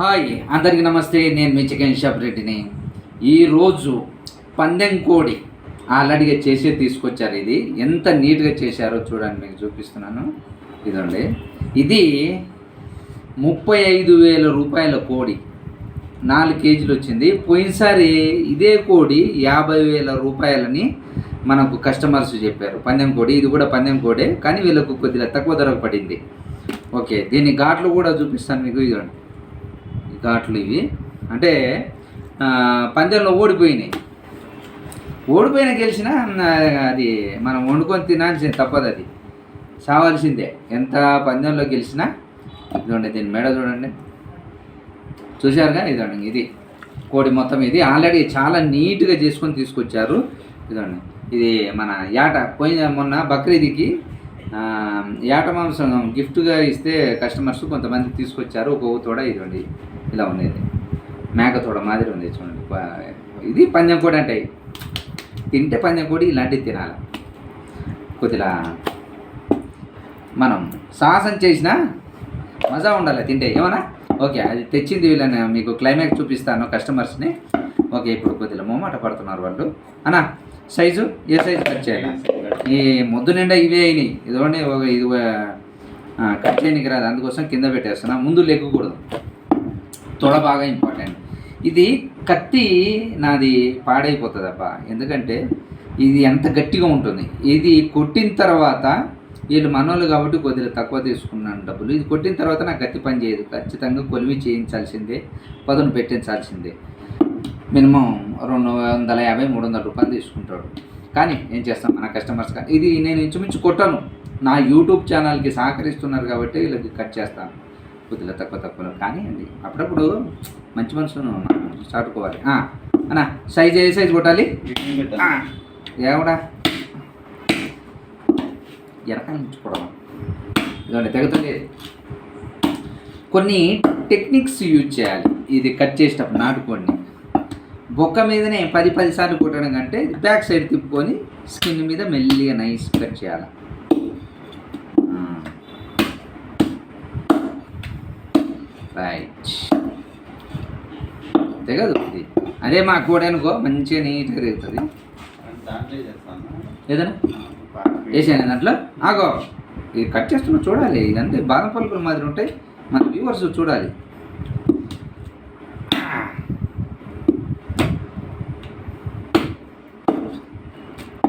Hi అందరికీ నమస్తే. నేను మీ చికెన్ షాప్ రెడ్డిని. ఈరోజు పందెం కోడి ఆల్రెడీగా చేసే తీసుకొచ్చారు ఇది. ఎంత నీట్గా చేశారో చూడండి మీకు చూపిస్తున్నాను. ఇదండి. ఇది ముప్పై ఐదు వేల రూపాయల కోడి. నాలుగు కేజీలు వచ్చింది. పోయినసారి ఇదే కోడి యాభై వేల రూపాయలని మనకు కస్టమర్స్ చెప్పారు. పందెం కోడి ఇది కూడా పందెం కోడే కానీ వీళ్ళకు కొద్దిగా తక్కువ ధరకు పడింది. ఓకే దీని ఘాట్లు కూడా చూపిస్తాను మీకు. ఇదండి ఘాట్లు ఇవి. అంటే పందెంలో ఓడిపోయినాయి. ఓడిపోయిన గెలిచినా అది మనం వండుకొని తినాల్సింది తప్పదు అది. చావాల్సిందే ఎంత పందెంలో గెలిచినా ఇదిగోండి దీని మెడ చూడండి. చూశారుగా? ఇదండి ఇది. కోడి మొత్తం ఇది. ఆల్రెడీ చాలా నీట్గా చేసుకొని తీసుకొచ్చారు. ఇదండి ఇది మన యాట. పోయిన మొన్న బక్రీద్కి ఏట యాట మాంసం గిఫ్ట్గా ఇస్తే కస్టమర్స్ కొంతమంది తీసుకొచ్చారు. ఒక్కొక్క తోడ ఇదండి ఇలా ఉండేది. మేకతోడ మాదిరి ఉంది చూడండి. ఇది పంజం కోడి అంటే తింటే పంజం కోడి ఇలాంటివి తినాలి. కొద్దిలా మనం సాహసం చేసినా మజా ఉండాలి తింటే. ఏమన్నా? ఓకే అది తెచ్చింది వీళ్ళని మీకు క్లైమాక్స్ చూపిస్తాను కస్టమర్స్ని ఓకే ఇప్పుడు కొద్దిగా మొమాట పడుతున్నారు వాళ్ళు. అన్నా సైజు? ఏ సైజు కట్ చేయాలి? ఈ ముద్దు నిండా ఇవే అయినాయి. ఇదిగోండి ఒక ఇది కట్ చేయడానికి రాదు. అందుకోసం కింద పెట్టేస్తున్నా. ముందు లెక్కకూడదు తొడ బాగా ఇంపార్టెంట్. ఇది కత్తి నాది పాడైపోతుంది అబ్బా ఎందుకంటే ఇది ఎంత గట్టిగా ఉంటుంది. ఇది కొట్టిన తర్వాత వీళ్ళు మనోళ్ళు కాబట్టి కొద్దిగా తక్కువ తీసుకున్నాను డబ్బులు. ఇది కొట్టిన తర్వాత నాకు కత్తి పని చేయదు. ఖచ్చితంగా కొలివి చేయించాల్సిందే పదును పెట్టించాల్సిందే. మినిమం రెండు వందల యాభై మూడు వందల రూపాయలు తీసుకుంటాడు. కానీ ఏం చేస్తాం మన కస్టమర్స్ కానీ ఇది నేను ఇంచుమించు కొట్టను. నా యూట్యూబ్ ఛానల్కి సహకరిస్తున్నారు కాబట్టి వీళ్ళకి కట్ చేస్తాను. కొద్దిగా తక్కువ తక్కువ కానీ అండి అప్పుడప్పుడు మంచి మనసును చాటుకోవాలి. అన్న సైజ్ ఏ సైజ్ కొట్టాలి? ఏమడా? ఏవడా ఉంచుకోవడం ఇదండి తెగుతుంది కొన్ని టెక్నిక్స్ యూజ్ చేయాలి. ఇది కట్ చేసేటప్పుడు నాటుకోండి బొక్క మీదనే పది పది సార్లు కొట్టడం కంటే బ్యాక్ సైడ్ తిప్పుకొని స్కిన్ మీద మెల్లిగా నైస్ కట్ చేయాలి. రైట్ అంతే ఇది. అదే మా కూడా అనుకో మంచిగా నీట్గా తిరుగుతుంది. ఏదైనా? వేసాను దాంట్లో. ఆగో. ఇది కట్ చేస్తున్నా చూడాలి. ఇదంతే బాదం పలుకులు మాదిరి ఉంటాయి. మన వ్యూవర్స్ చూడాలి.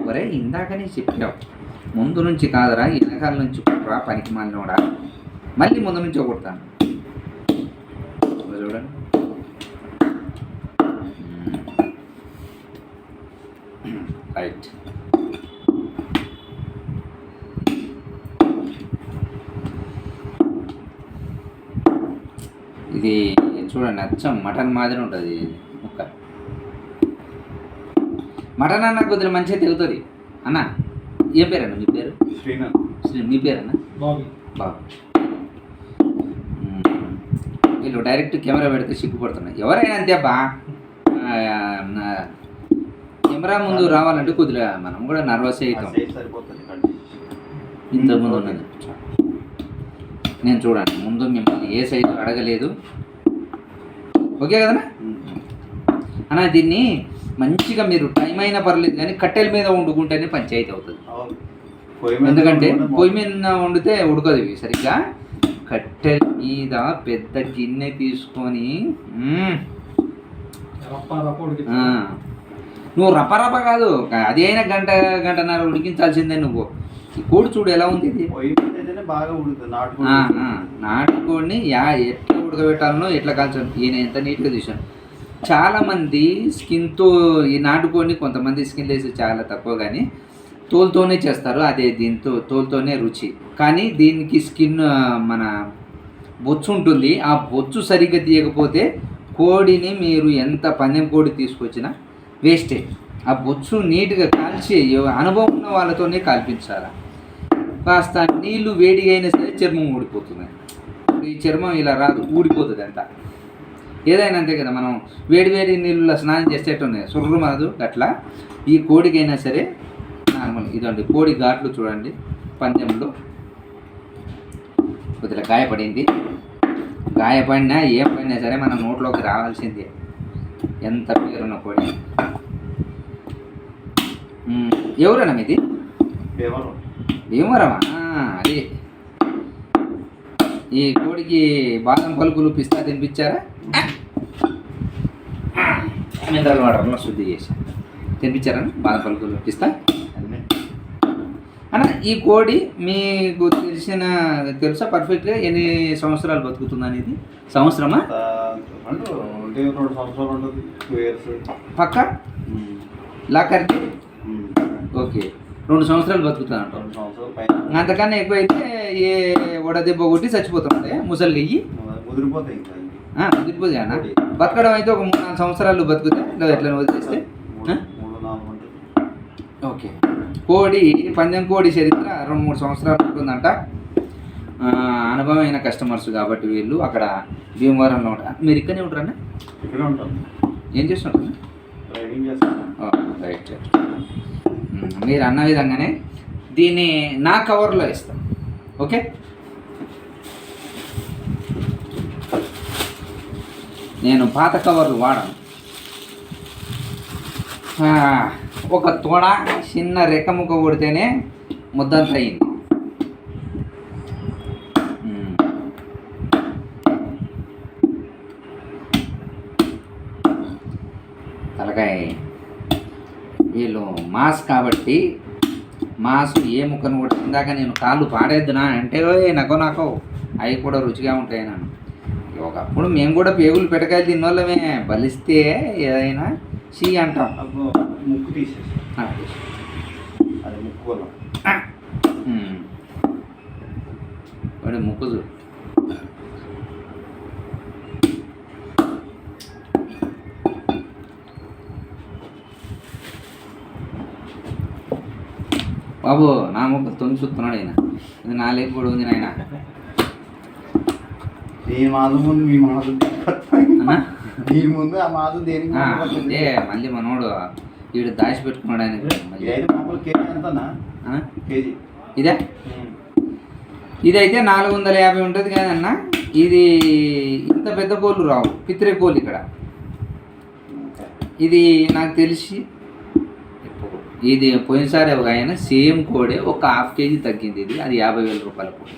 ఒరే ఇందాకనే చెప్పావు. ముందు నుంచి కాదురా వెనకాల నుంచి కొట్టరా పనికి మాలినోడా. మళ్ళీ ముందు నుంచి కొడతాను. చూడండి. రైట్ ఇది చూడండి అచ్చం మటన్ మాదిరి ఉంటుంది ముక్క. మటన్ అన్న కొద్దిగా మంచిగా తెగుతుంది. అన్న ఏ పేరన్న మీ పేరు? శ్రీనాథ్. శ్రీ మీ పేరన్న? బాబు. బాబు. మ్మ్. వీళ్ళు డైరెక్ట్ కెమెరా పెడితే సిగ్గుపడుతున్నాయి ఎవరైనా అంతే అబ్బా. కెమెరా ముందు రావాలంటే కొద్దిగా మనం కూడా నర్వస్ అవుతాం. సరిపోతుంది ఇంతకుముందు ఉన్నది నేను చూడండి ముందు మిమ్మల్ని ఏ సైజు అడగలేదు. ఓకే కదనా? అన్న దీన్ని మంచిగా మీరు టైం అయినా పర్లేదు కానీ కట్టెల మీద వండుకుంటేనే పంచాయతీ అవుతుంది. ఎందుకంటే పొయ్యి మీద వండితే ఉడకదు ఇవి సరిగ్గా. కట్టెల మీద పెద్ద గిన్నె తీసుకొని నువ్వు రపరప కాదు అది అయినా గంట గంటన్నర ఉడికించాల్సిందే నువ్వు. ఈ కోడి చూడు ఎలా ఉంది ఇది. నాటుకోడిని యా ఎట్లా ఉడకబెట్టాలనో ఎట్లా కాల్చాలి. ఈయన ఎంత నీట్గా తీసాను చాలామంది స్కిన్తో ఈ నాటుకోడిని కొంతమంది స్కిన్ లేసి చాలా తక్కువ కానీ తోలుతోనే చేస్తారు. అదే దీంతో తోలుతోనే రుచి. కానీ దీనికి స్కిన్ మన బొచ్చు ఉంటుంది. ఆ బొచ్చు సరిగ్గా తీయకపోతే కోడిని మీరు ఎంత పందెం కోడి తీసుకొచ్చినా వేస్టే. ఆ బొచ్చు నీట్గా కాల్చి అనుభవం ఉన్న వాళ్ళతోనే కాల్పించాలి? కాస్త నీళ్ళు వేడిగా అయినా సరే చర్మం ఊడిపోతుంది. ఈ చర్మం ఇలా రాదు ఊడిపోతుంది అంతా. ఏదైనా అంతే కదా మనం వేడి వేడి నీళ్ళలో స్నానం చేసేట్టున్నాయి సుర్రు మాదు అట్లా ఈ కోడికైనా సరే నార్మల్. ఇదండి కోడి ఘాట్లు చూడండి. పందెంలో కొద్దిగా గాయపడింది. గాయపడినా ఏం పడినా సరే మన నోట్లోకి రావాల్సిందే. ఎంత పేరున్న కోడి. ఎవరన్నా మీది? కేవలం భీమవరమా? అది. ఈ కోడికి బాదం పలుకులు పిస్తా తినిపించారా? మినరల్ వాటర్లో శుద్ధి చేసి తినిపించారా? బాదం పలుకులు పిస్తా? ఈ కోడి మీకు తెలిసిన తెలుసా? పర్ఫెక్ట్గా ఎన్ని సంవత్సరాలు బతుకుతుంది అనేది సంవత్సరమా పక్క? లాకర్కి? ఓకే. రెండు సంవత్సరాలు బతుకుతుంది అంటాం అంతకన్నా ఎక్కువ అయితే ఏ వడదెబ్బ కొట్టి చచ్చిపోతుంది ముసలి అయ్యి ముదిరిపోతాయి. బతికిపోతుంది అన్న. బతకడం అయితే ఒక మూడు నాలుగు సంవత్సరాలు బతుకుతాయి ఎట్లా వదిలేస్తే మూడు ఆ? మూడు నాలుగు ఉంటుంది ఓకే. కోడి పందెం కోడి చరిత్ర రెండు మూడు సంవత్సరాలు ఉంటుందంట. అనుభవమైన కస్టమర్స్ కాబట్టి వీళ్ళు అక్కడ భీమవరంలో ఉంటారు మీరు ఇక్కడనే ఉంటారన్న ఇక్కడే ఉంటాం. ఏం చేస్తుంటారు రైడింగ్ చేస్తాం రైట్. మీరు అన్న విధంగానే దీన్ని నా కవర్లో ఇస్తాం ఓకే? నేను పాత కవర్లు వాడను. ఒక తోడ చిన్న రెక్క ముక్క కొడితేనే ముద్దంత అయింది తలకాయ. వీళ్ళు మాస్ కాబట్టి మాస్ ఏ ముక్కను కూడా ఇందాక నేను కాళ్ళు పాడేద్దునా అంటే "ఓయ్, నకో నాకో అవి కూడా రుచిగా ఉంటాయి నన్ను ఒకప్పుడు మేము కూడా పేగులు పెట్టకాయలు తిన్నోళ్ళమే. బలిస్తే ఏదైనా షీ అంటాం. ముక్కు తీసేసి. అది ముక్కు వల్ల. వాడి ముక్కు చూడు బాబు నా ముక్క తొంగి చూస్తున్నాడు ఆయన ఇది నా లేపు కూడా ఉంది నాయన. దీని మాదు ముందు మీ మాదు అన్నా? దీని ముందు ఆ దేనికి ఆ, మాదు అంటే మళ్ళీ మనోడు వీడు దాచి పెట్టుకున్నాడు ఆయన ఇది? ఇదైతే నాలుగు వందల యాభై ఉంటుంది కదన్న. ఇది ఇంత పెద్ద కోళ్ళు రావు. పిత్రే కోళ్ళు ఇక్కడ. ఇది నాకు తెలిసి ఇది పోయినసారి ఒక ఆయన సేమ్ కోడే ఒక హాఫ్ కేజీ తగ్గింది ఇది. అది యాభై వేల రూపాయల కోడి.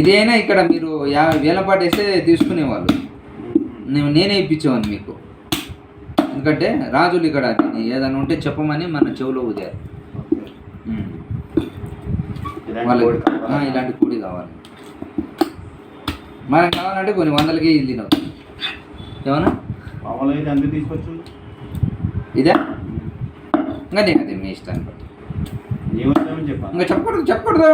ఇదైనా ఇక్కడ మీరు యాభై వేల పాటు వేస్తే తీసుకునేవాళ్ళు? నేను నేనే ఇప్పించేవాడిని మీకు. ఎందుకంటే రాజులు ఇక్కడ ఏదైనా ఉంటే చెప్పమని మన చెవులో ఊదారు. వాళ్ళకి కోడి కావాలా? ఆ, ఇలాంటి కోడి కావాలి. మనం కావాలంటే కొన్ని వందలకి ఇది తినవచ్చు ఏమన్నా? తీసుకొచ్చు? ఇదే? ఇంకా నేను అది మీ ఇష్టాన్ని బట్టి. ఇంకా చెప్పకూడదు చెప్పకూడదు.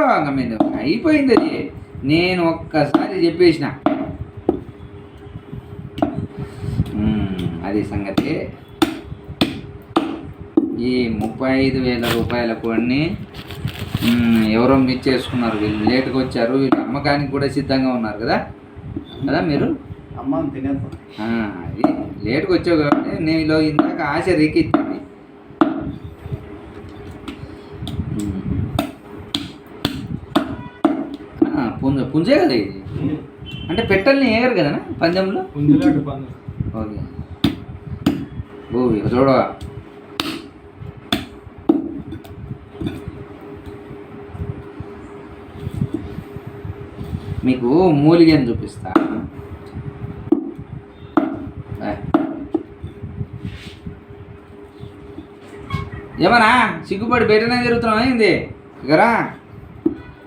ఇంకా అయిపోయింది అది. నేను ఒక్కసారి చెప్పేసిన. అది సంగతి. ఈ ముప్పై ఐదు వేల రూపాయల కోడిని ఎవరో మిస్ చేసుకున్నారు. వీళ్ళు లేట్గా వచ్చారు. వీళ్ళు అమ్మకానికి కూడా సిద్ధంగా ఉన్నారు కదా? కదా మీరు? అమ్మ తినేస్తాం అది లేట్గా వచ్చావు కాబట్టి నేను ఇందాక ఆశ రేకెత్తింది. ఆ, పుంజ పుంజే కదా ఇది? అంటే పెట్టల్ని ఏగరు కదా పందులు? ఓకే. ఓ చూడవా? మీకు మూలిగని చూపిస్తా. ఏమన్నా? సిగ్గుపడి బయటనే జరుగుతున్నాం అయింది గరా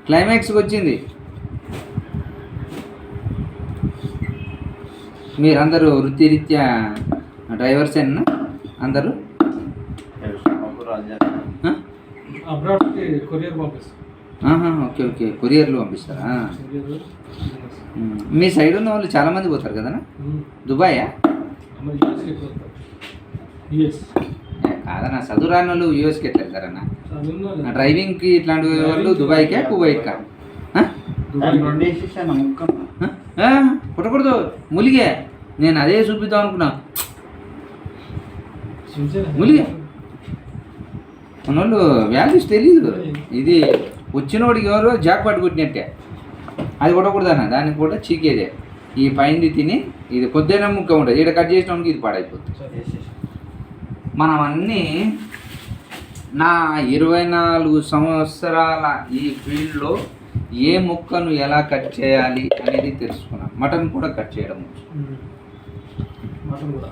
క్లైమాక్స్కి వచ్చింది. మీరందరూ వృత్తిరీత్యా డ్రైవర్స్ ఏనా? అందరూ? Okay okay. కొరియర్లో పంపిస్తారా. మీ సైడ్ ఉన్న వాళ్ళు చాలా మంది పోతారు కదా దుబాయా? కాదన్నా చదువు రాని వాళ్ళు యూఎస్కి ఎట్లా వెళ్తారన్నా? డ్రైవింగ్కి ఇట్లాంటి వాళ్ళు దుబాయ్కా కువైట్కా? పుట్టకూడదు. ములిగే. నేను అదే చూపిద్దాం అనుకున్నా. ములిగే మన వాళ్ళు వాల్యూస్ తెలీదు. ఇది వచ్చినోడికి ఎవరో జాక్ పట్టు కొట్టినట్టే. అది కొట్టకూడదన్న దానికి కూడా చీకేదే. ఈ పైంది తిని ఇది కొద్దిగా ముక్క ఉంటుంది. ఇక్కడ కట్ చేసినానికి ఇది పాడైపోతుంది. మనం అన్నీ నా ఇరవై నాలుగు సంవత్సరాల ఈ ఫీల్డ్లో ఏ ముక్కను ఎలా కట్ చేయాలి అనేది తెలుసుకున్నాను మటన్ కూడా కట్ చేయడం. మటన్ కూడా.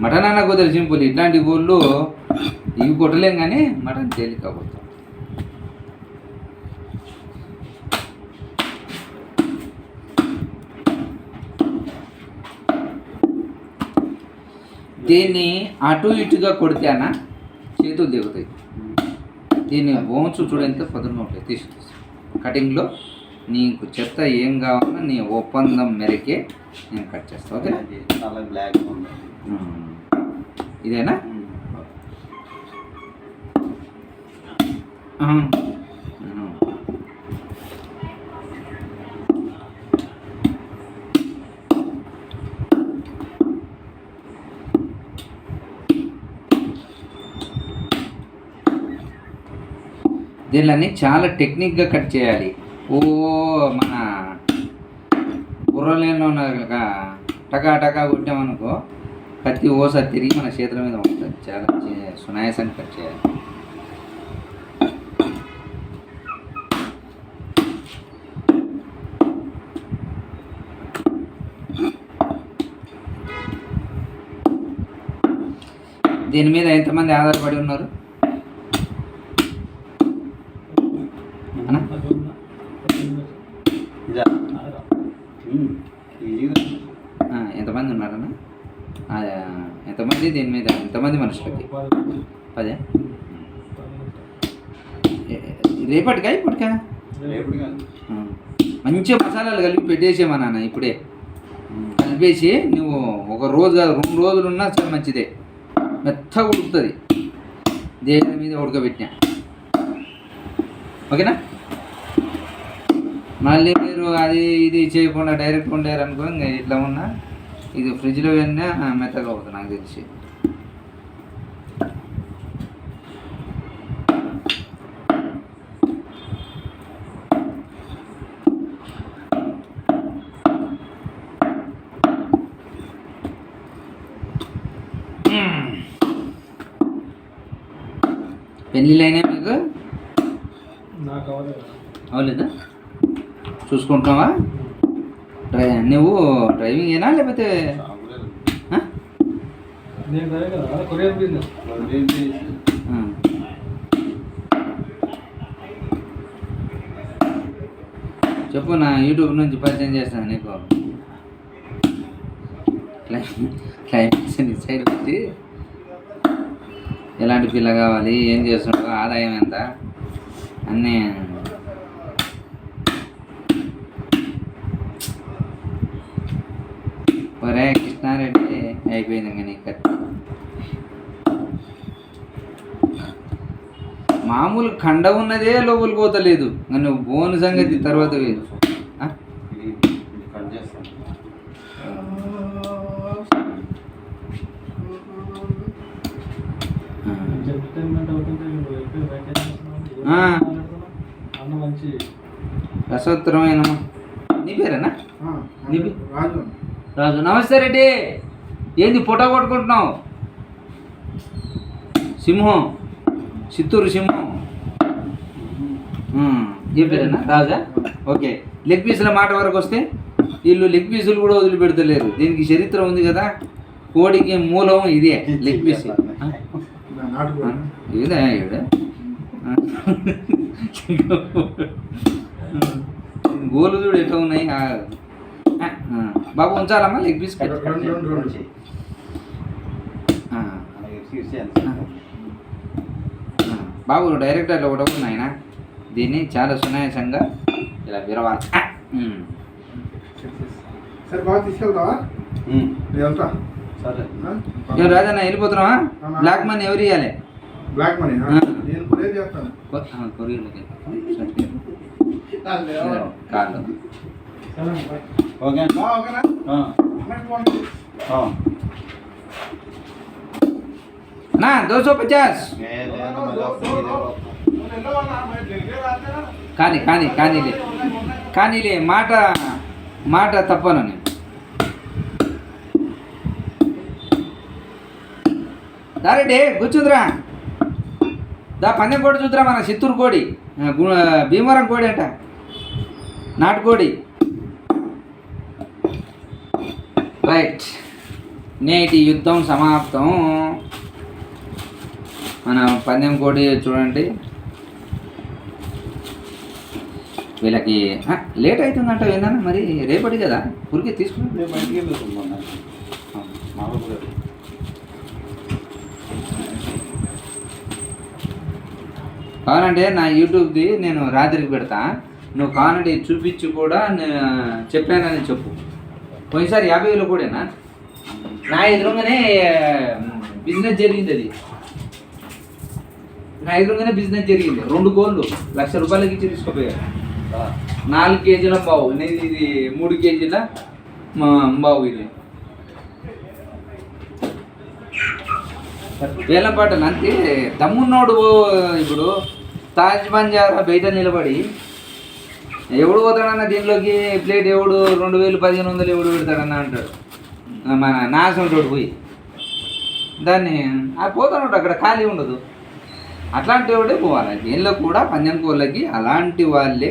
మటన్ అన్న కుదరు సింపుల్. ఇట్లాంటి గోళ్ళు ఇవి కొట్టలేం కానీ మటన్ తేలిక కొడతాం. దీన్ని అటు ఇటుగా కొడితేనా చేతులు దిగుతాయి. దీన్ని బోన్స్ చూడంత పదునుగా ఉంటాయి తీసు కటింగ్లో నీకు చెత్త ఏం కావాలన్నా నీ ఒప్పందం మేరకే నేను కట్ చేస్తాను ఓకే? చాలా బ్లాక్ ఇదేనా. దీనిని చాలా టెక్నిక్గా కట్ చేయాలి. ఓ మన బుర్రలేనో టకా టకా కొట్టామనుకో కత్తి ఓసారి తిరిగి మన చేతుల మీద ఉంటుంది. చాలా సునాయాసంగా కట్ చేయాలి. దీని మీద ఎంతమంది ఆధారపడి ఉన్నారు? మనుషులకి. ఏ- రేపటికా ఇప్పటికా. మంచిగా మసాలాలు కలిపి పెట్టేసేమా నాన్న ఇప్పుడే. కలిపేసి నువ్వు ఒక రోజు కాదు రెండు రోజులు ఉన్నా చాలా మంచిదే. మెత్తగా ఉడుకుతుంది. దేని మీద ఉడకబెట్టినా. ఓకేనా? మళ్ళీ మీరు అది ఇది చేయకుండా డైరెక్ట్ ఇంకా ఇట్లా ఉన్నా ఇది ఫ్రిడ్జ్లో వెళ్ళినా మెత్తగా అవుతుంది నాకు తెలిసి. పెళ్ళిళ్ళైనా మీకు నాకు అవ్వలేదు. అవలేదా చూసుకుంటున్నావా డ్రై నువ్వు డ్రైవింగ్ ఏనా లేకపోతే. చెప్పు నా యూట్యూబ్ నుంచి పరిచయం చేస్తాను నీకు క్లై- క్లైమాక్స్ని సైడ్ పెట్టి ఎలాంటి పిల్ల కావాలి ఏం చేస్తున్నావు ఆదాయం ఎంత? అన్నీ. ఒరే కృష్ణారెడ్డి అయిపోయింది ఇంకా నీ కథ. మామూలు కండ ఉన్నదే లోపలికి పోతలేదు. నువ్వు బోను సంగతి తర్వాత వేరు. రసోత్తరమైన నీ పేరేనా? రాజు. రాజు. నమస్తే రెడ్డి. ఏంది పొట కొట్టుకుంటున్నావు? సింహం. చిత్తూరు సింహం. ఏ పేరేనా? రాజా? ఓకే. లెగ్ పీసుల మాట వరకు వస్తే వీళ్ళు లెగ్ పీసులు కూడా వదిలిపెడతలేరు. దీనికి చరిత్ర ఉంది కదా. కోడికి మూలం ఇదే. లెగ్ పీస్ ఈవిడ ఆ. గోలు చూడు ఎట్లా ఉన్నాయి. బాబు ఉంచాలమ్మా లెగ్ పీస్. బాబు డైరెక్టర్లో ఒకటి ఉంది ఆయన దీన్ని చాలా సునాయాసంగా ఇలా విరవాలి. సరే బాగా తీసుకెళ్తావా. నేను రాజన్న వెళ్ళిపోతున్నావా? బ్లాక్ మనీ ఎవరు ఇవ్వాలి బ్లాక్ మనీ. నేను కొరియర్ చేస్తాను. కొరియర్లోకి బాయ్. ఓకే. ఓకేనా. ఆ. నా దోసో పచాస్ కానీ కానీ కానీలే కానీలే మాట మాట తప్పను నేను. దారెడ్డి కూర్చుందిరా. దా పందెం కోడి చూద్దాం మన చిత్తూరు కోడి. భీమవరం కోడి అంట. నాటుకోడి రైట్. నేటి యుద్ధం సమాప్తం. మన పందెం కోడి చూడండి. వీళ్ళకి లేట్ అవుతుందంట ఏందన్నా మరి? రేపటి కదా? ఊరికి తీసుకుని నేను బయటికి వెళ్ళేస్తున్నాను మామూలు గారు కావాలంటే నా యూట్యూబ్ది నేను రాత్రికి పెడతా. నువ్వు కావాలంటే చూపించి కూడా నే- చెప్పానని చెప్పు. పోయినసారి యాభై వేలు కూడానా? నా ఎదురుగానే బిజినెస్ జరిగింది అది నా ఎదురుగానే బిజినెస్ జరిగింది. రెండు కోళ్ళు లక్ష రూపాయలకి ఇచ్చి తీసుకుపోయారు. నాలుగు కేజీల బావు నేను ఇది మూడు కేజీల మా- బావు ఇది. వేలం పాటలు అంతే దమ్మున్నోడు ఇప్పుడు తాజ్ బంజారా బయట నిలబడి ఎవడు పోతాడన్న దీనిలోకి ప్లేట్ ఎవడు రెండు వేలు పదిహేను వందలు ఎవడు పెడతాడన్న అంటాడు. మన నాశనం పోయి. దాన్ని ఆ పోతాడు అక్కడ ఖాళీ ఉండదు. అట్లాంటి వాడే పోవాలి. దీనిలో కూడా పందెం కోళ్ళకి అలాంటి వాళ్ళే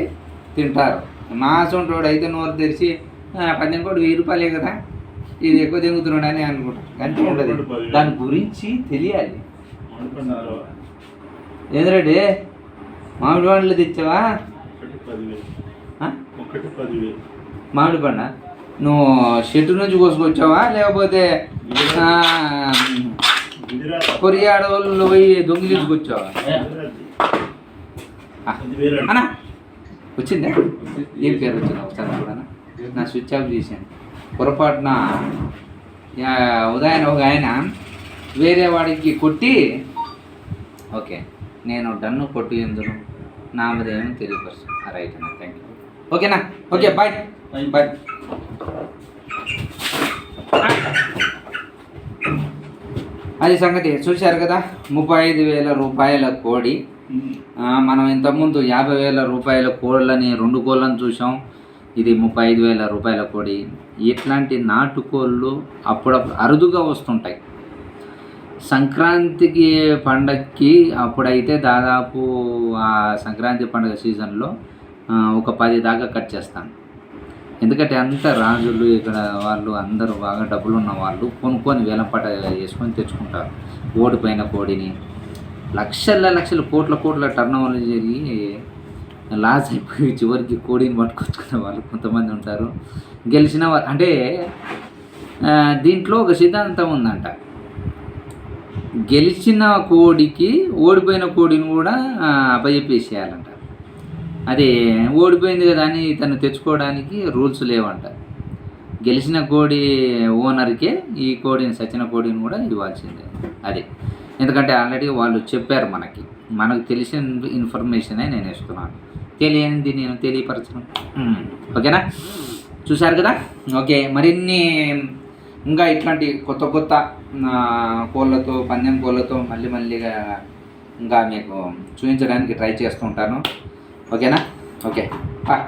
తింటారు. నాసంటోడు అయితే నోరు తెరిచి పందెం కోడి వెయ్యి రూపాయలే కదా. ఇది ఎక్కువ తెంగుతున్నాడు అని అనుకుంటారు అంతే ఉంటుంది దాని గురించి తెలియాలి. ఏంద్రెడ్డి మామిడి పండ్లు తెచ్చావా? మామిడి పండ? నువ్వు చెట్టు నుంచి కోసుకొచ్చావా? లేకపోతే కొరియా అడవుల్లో పోయి దొంగిలించుకొచ్చావా అన్నా వచ్చిందా? ఏం పేరు వచ్చిందా? ఒకసారి కూడా నా స్విచ్ ఆఫ్ చేశాను. పొరపాటున యా, ఉదయాన్నే ఒక ఆయన వేరే వాడికి కొట్టి ఓకే నేను డన్ను కొట్టి ఎందును? నామదేమో తెలియపరుచు? రైట్ అన్న థ్యాంక్ యూ ఓకేనా ఓకే బాయ్ బాయ్ అది సంగతి చూశారు కదా ముప్పై ఐదు వేల రూపాయల కోడి. ఆ, మనం ఇంతకుముందు యాభై వేల రూపాయల కోళ్ళని రెండు కోళ్ళని చూసాం ఇది ముప్పై ఐదు వేల రూపాయల కోడి. ఇట్లాంటి నాటుకోళ్ళు అప్పుడప్పుడు అరుదుగా వస్తుంటాయి. సంక్రాంతికి పండగకి అప్పుడైతే దాదాపు ఆ సంక్రాంతి పండుగ సీజన్లో ఒక పది దాకా కట్ చేస్తాను. ఎందుకంటే అంత రాజులు ఇక్కడ వాళ్ళు అందరూ బాగా డబ్బులు ఉన్న వాళ్ళు కొనుక్కొని వేలంపాట వేసుకొని తెచ్చుకుంటారు. ఓడిపోయిన కోడిని. లక్షల లక్షల కోట్ల కోట్ల టర్న్ ఓవర్లు జరిగి లాస్ అయిపోయి చివరికి కోడిని పట్టుకొచ్చుకున్న వాళ్ళు కొంతమంది ఉంటారు. గెలిచిన వాళ్ళు అంటే దీంట్లో ఒక సిద్ధాంతం ఉందంట. గెలిచిన కోడికి ఓడిపోయిన కోడిని కూడా ఆ, అప్పచెప్పేసేయాలంట అది ఓడిపోయింది కదా అని తను తెచ్చుకోవడానికి రూల్స్ లేవంట. గెలిచిన కోడి ఓనర్కే ఈ కోడిని సచిన కోడిని కూడా ఇవ్వాల్సిందే. అదే. ఎందుకంటే ఆల్రెడీ వాళ్ళు చెప్పారు మనకి. మనకు తెలిసిన ఇన్ఫర్మేషనే నేను ఇస్తున్నాను తెలియనిది నేను తెలియపరచను. ఓకేనా? చూశారు కదా? ఓకే మరిన్ని ఇంకా ఇట్లాంటి కొత్త కొత్త కోళ్ళతో పందెం కోళ్ళతో మళ్ళీ మళ్ళీగా ఇంకా మీకు చూపించడానికి ట్రై చేస్తుంటాను ఓకేనా? Okay bye.